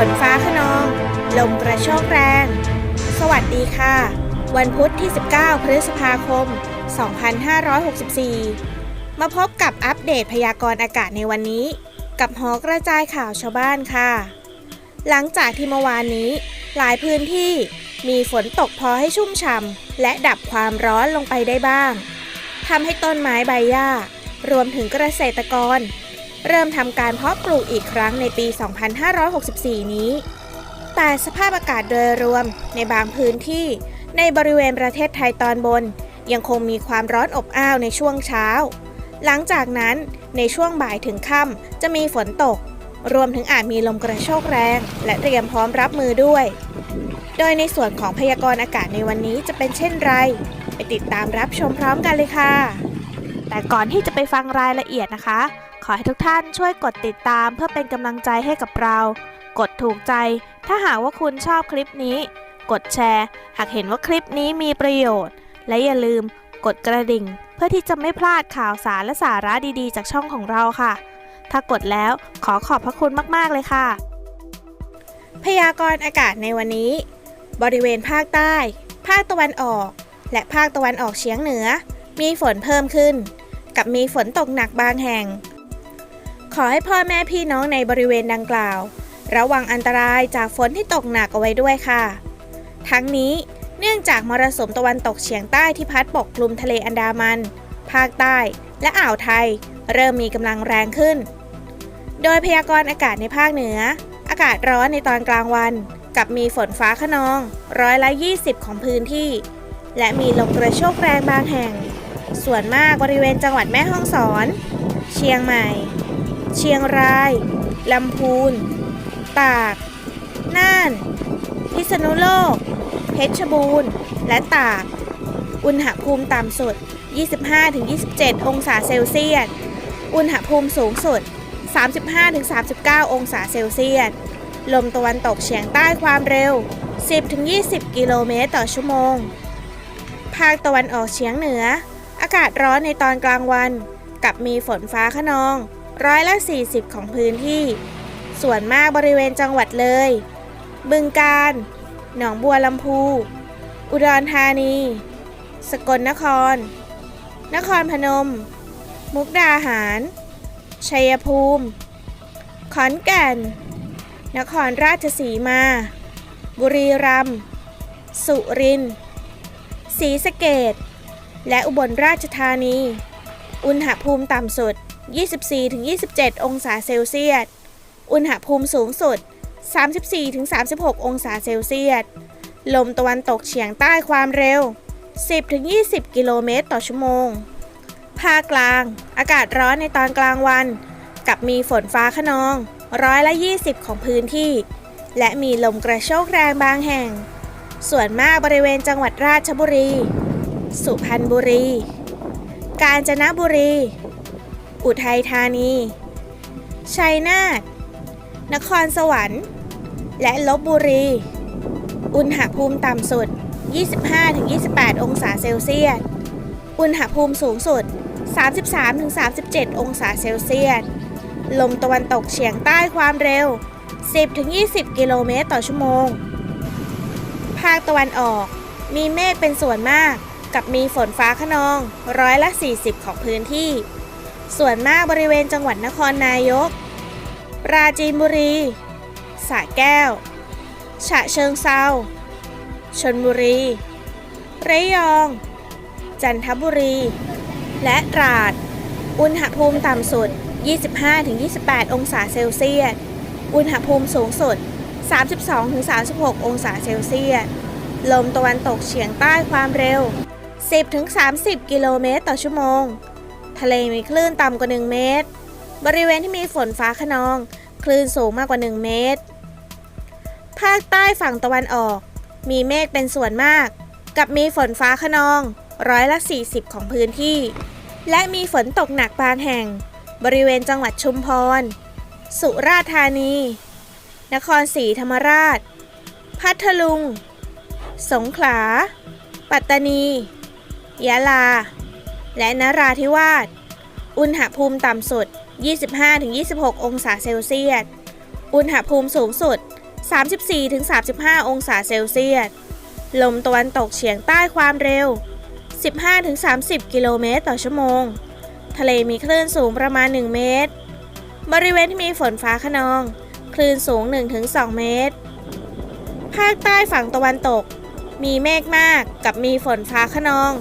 ฝนฟ้าขนอง ลมกระโชกแรง สวัสดีค่ะ วันพุธที่ 19 พฤษภาคม 2564 มาพบกับอัปเดตพยากรณ์อากาศในวันนี้ กับหอกระจายข่าวชาวบ้านค่ะ หลังจากที่เมื่อวานนี้ หลายพื้นที่มีฝนตกพอให้ชุ่มฉ่ำและดับความร้อนลงไปได้บ้างทำให้ต้นไม้ใบหญ้ารวมถึงเกษตรกร เริ่มทำการเพาะปลูกอีกครั้งในปี 2564 นี้ แต่สภาพอากาศโดยรวมในบางพื้นที่ในบริเวณประเทศไทยตอนบน ยังคงมีความร้อนอบอ้าวในช่วงเช้า หลังจากนั้นในช่วงบ่ายถึงค่ำจะมีฝนตก รวมถึงอาจมีลมกระโชกแรง และเตรียมพร้อมรับมือด้วย โดยในส่วนของพยากรณ์อากาศในวันนี้จะเป็นเช่นไร ไปติดตามรับชมพร้อมกันเลยค่ะ แต่ก่อนที่จะไปฟังรายละเอียดนะคะ ขอให้ทุกท่านช่วยกดติดตามเพื่อเป็นกำลังใจให้กับเรา กดถูกใจ ถ้าหากว่าคุณชอบคลิปนี้ กดแชร์ หากเห็นว่าคลิปนี้มีประโยชน์ และอย่าลืมกดกระดิ่ง เพื่อที่จะไม่พลาดข่าวสารและสาระดีๆ จากช่องของเราค่ะ ถ้ากดแล้วขอขอบพระคุณมากๆเลยค่ะ พยากรณ์อากาศในวันนี้ บริเวณภาคใต้ ภาคตะวันออก และภาคตะวันออกเฉียงเหนือ มีฝนเพิ่มขึ้น กับมีฝนตกหนักบางแห่ง ขอให้พ่อแม่พี่น้องในบริเวณดังกล่าว ระวังอันตรายจากฝนที่ตกหนักเอาไว้ด้วยค่ะ ทั้งนี้เนื่องจากมรสุมตะวันตกเฉียงใต้ที่พัดปกคลุมทะเลอันดามัน ภาคใต้ และอ่าวไทย เริ่มมีกำลังแรงขึ้น โดยพยากรณ์อากาศในภาคเหนือ อากาศร้อนในตอนกลางวัน กับมีฝนฟ้าขนองร้อยละ 20 ของพื้นที่ และมีลมกระโชกแรงบางแห่ง ส่วนมากบริเวณจังหวัดแม่ฮ่องสอน เชียงใหม่ เชียงราย ลำพูน ตาก น่าน พิษณุโลก เพชรบูรณ์ และตาก อุณหภูมิต่ำสุด 25-27 องศาเซลเซียส อุณหภูมิสูงสุด 35-39 องศาเซลเซียส ลมตะวันตกเฉียงใต้ความเร็ว 10-20 กิโลเมตรต่อชั่วโมง ภาคตะวันออกเฉียงเหนือ อากาศร้อนในตอนกลางวัน กับมีฝนฟ้าขนอง ร้อยละ 40 ของพื้นที่ ส่วนมากบริเวณจังหวัดเลย บึงกาฬหนองบัวลำพู อุดรธานี สกลนคร นครพนม มุกดาหาร ชัยภูมิ ขอนแก่น นครราชสีมา บุรีรัมย์ สุรินทร์ ศรีสะเกดและอุบลราชธานี อุณหภูมิต่ำสุด 24-27 องศาเซลเซียส อุณหภูมิสูงสุด 34-36 องศาเซลเซียส ลมตะวันตกเฉียงใต้ความเร็ว 10-20 กิโลเมตรต่อชั่วโมง ภาคกลาง อากาศร้อนในตอนกลางวัน กับมีฝนฟ้าขนอง ร้อยละ 20 ของพื้นที่ และมีลมกระโชกแรงบางแห่ง ส่วนมากบริเวณจังหวัดราชบุรี สุพรรณบุรี กาญจนบุรี อุทัยธานี ชัยนาท นครสวรรค์ และลบบุรี อุณหภูมิต่ำสุด 25-28 องศาเซลเซียส อุณหภูมิสูงสุด 33-37 องศาเซลเซียส ลมตะวันตกเฉียงใต้ความเร็ว 10-20 กิโลเมตรต่อชั่วโมง ภาคตะวันออก มีเมฆเป็นส่วนมาก กับมีฝนฟ้าขนอง ร้อยละ 40 ของพื้นที่ ส่วนมากบริเวณจังหวัดนครนายก ปราจีนบุรี สระแก้ว ฉะเชิงเซา ชนบุรี ระยอง จันทบุรี และตราด อุณหภูมิต่ำสุด 25-28 องศาเซลเซียส อุณหภูมิสูงสุด 32-36 องศาเซลเซียส ลมตะวันตกเฉียงใต้ความเร็ว 10-30 กิโลเมตรต่อชั่วโมง ทะเลมีคลื่นต่ำกว่า 1 เมตร บริเวณที่มีฝนฟ้าขนอง คลื่นสูงมากกว่า 1 เมตร ภาคใต้ฝั่งตะวันออก มีเมฆเป็นส่วนมาก กับมีฝนฟ้าขนองร้อยละ 40 ของพื้นที่ และมีฝนตกหนักบางแห่ง บริเวณจังหวัดชุมพร สุราษฎร์ธานี นครศรีธรรมราช พัทลุง สงขลา ปัตตานี ยะลา และนราธิวาส อุณหภูมิต่ำสุด 25-26 องศาเซลเซียส อุณหภูมิสูงสุด 34-35 องศาเซลเซียส ลมตะวันตกเฉียงใต้ความเร็ว 15-30 กิโลเมตรต่อชั่วโมง ทะเลมีคลื่นสูงประมาณ 1 เมตร บริเวณที่มีฝนฟ้าขนอง คลื่นสูง 1-2 เมตร ภาคใต้ฝั่งตะวันตก มีเมฆมากกับมีฝนฟ้าขนอง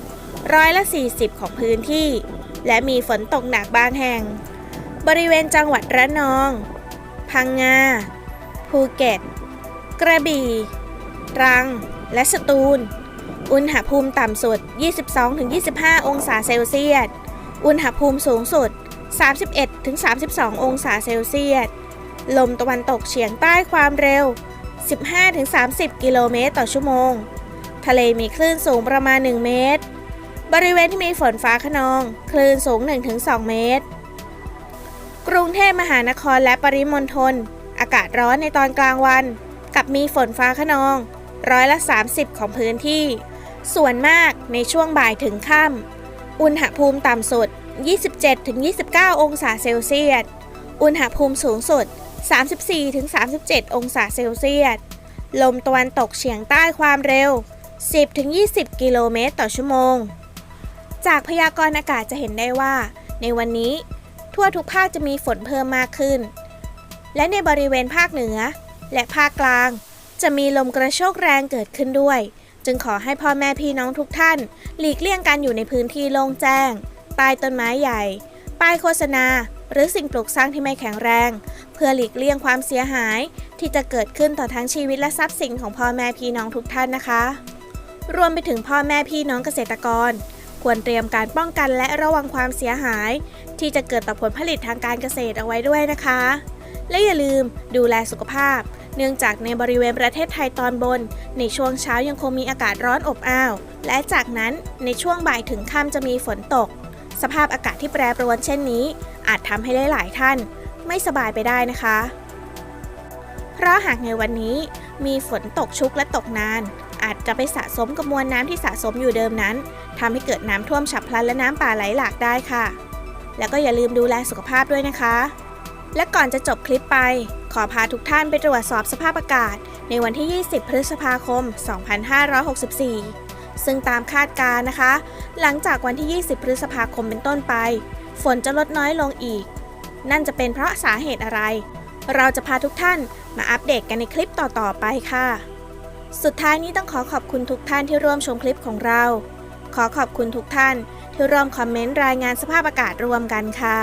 ร้อยละ 40 ของพื้นที่ และมีฝนตกหนักบางแห่ง บริเวณจังหวัดระนอง พังงา ภูเก็ต กระบี่ ตรัง และสตูล อุณหภูมิต่ำสุด 22-25 องศาเซลเซียส อุณหภูมิสูงสุด 31-32 องศาเซลเซียส ลมตะวันตกเฉียงใต้ความเร็ว 15-30 กิโลเมตรต่อชั่วโมง ทะเลมีคลื่นสูงประมาณ 1 เมตร บริเวณที่มีฝนฟ้าขนอง คลื่นสูง 1-2 เมตร กรุงเทพมหานครและปริมณฑล อากาศร้อนในตอนกลางวัน กับมีฝนฟ้าขนอง ร้อยละ 30 ของพื้นที่ ส่วนมากในช่วงบ่ายถึงค่ำ อุณหภูมิต่ำสุด 27-29 องศาเซลเซียส อุณหภูมิสูงสุด 34-37 องศาเซลเซียส ลมตะวันตกเฉียงใต้ความเร็ว 10-20 กิโลเมตรต่อชั่วโมง จากพยากรณ์อากาศจะเห็นได้ว่า ในวันนี้ ทั่วทุกภาคจะมีฝนเพิ่มมากขึ้น และในบริเวณภาคเหนือ และภาคกลาง จะมีลมกระโชกแรงเกิดขึ้นด้วย จึงขอให้พ่อแม่พี่น้องทุกท่าน หลีกเลี่ยงการอยู่ในพื้นที่โล่งแจ้งใต้ต้นไม้ใหญ่ป้ายโฆษณา หรือสิ่งปลูกสร้างที่ไม่แข็งแรง เพื่อหลีกเลี่ยงความเสียหาย ที่จะเกิดขึ้นต่อทั้งชีวิตและทรัพย์สินของพ่อแม่พี่น้องทุกท่านนะคะ รวมไปถึงพ่อแม่พี่น้องเกษตรกร ควรเตรียมการป้องกันและระวังความเสียหาย ที่จะเกิดต่อผลผลิตทางการเกษตรเอาไว้ด้วยนะคะ และอย่าลืมดูแลสุขภาพ เนื่องจากในบริเวณประเทศไทยตอนบน ในช่วงเช้ายังคงมีอากาศร้อนอบอ้าว และจากนั้นในช่วงบ่ายถึงค่ำจะมีฝนตก สภาพอากาศที่แปรปรวนเช่นนี้ อาจทำให้หลายๆท่าน ไม่สบายไปได้นะคะ เพราะหากในวันนี้มีฝนตกชุกและตกนาน อาจจะไปสะสมกับมวลน้ำที่สะสมอยู่เดิมนั้น ทำให้เกิดน้ำท่วมฉับพลันและน้ำป่าไหลหลากได้ค่ะ แล้วก็อย่าลืมดูแลสุขภาพด้วยนะคะ และก่อนจะจบคลิปไป ขอพาทุกท่านไปตรวจสอบสภาพอากาศ ในวันที่ 20 พฤษภาคม 2564 ซึ่งตามคาดการณ์นะคะ หลังจากวันที่ 20 พฤษภาคมเป็นต้นไป ฝนจะลดน้อยลงอีก นั่นจะเป็นเพราะสาเหตุอะไร เราจะพาทุกท่านมาอัปเดตกันในคลิปต่อๆไปค่ะ สุดท้ายนี้ต้องขอขอบคุณทุกท่านที่ร่วมชมคลิปของเรา ขอขอบคุณทุกท่านที่ร่วมคอมเมนต์รายงานสภาพอากาศรวมกันค่ะ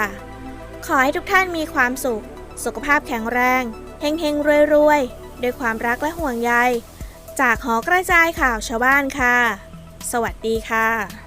ขอให้ทุกท่านมีความสุข สุขภาพแข็งแรงเฮงเฮงรวยรวยๆด้วยความรักและห่วงใย จากหอกระจายข่าวชาวบ้านค่ะ สวัสดีค่ะ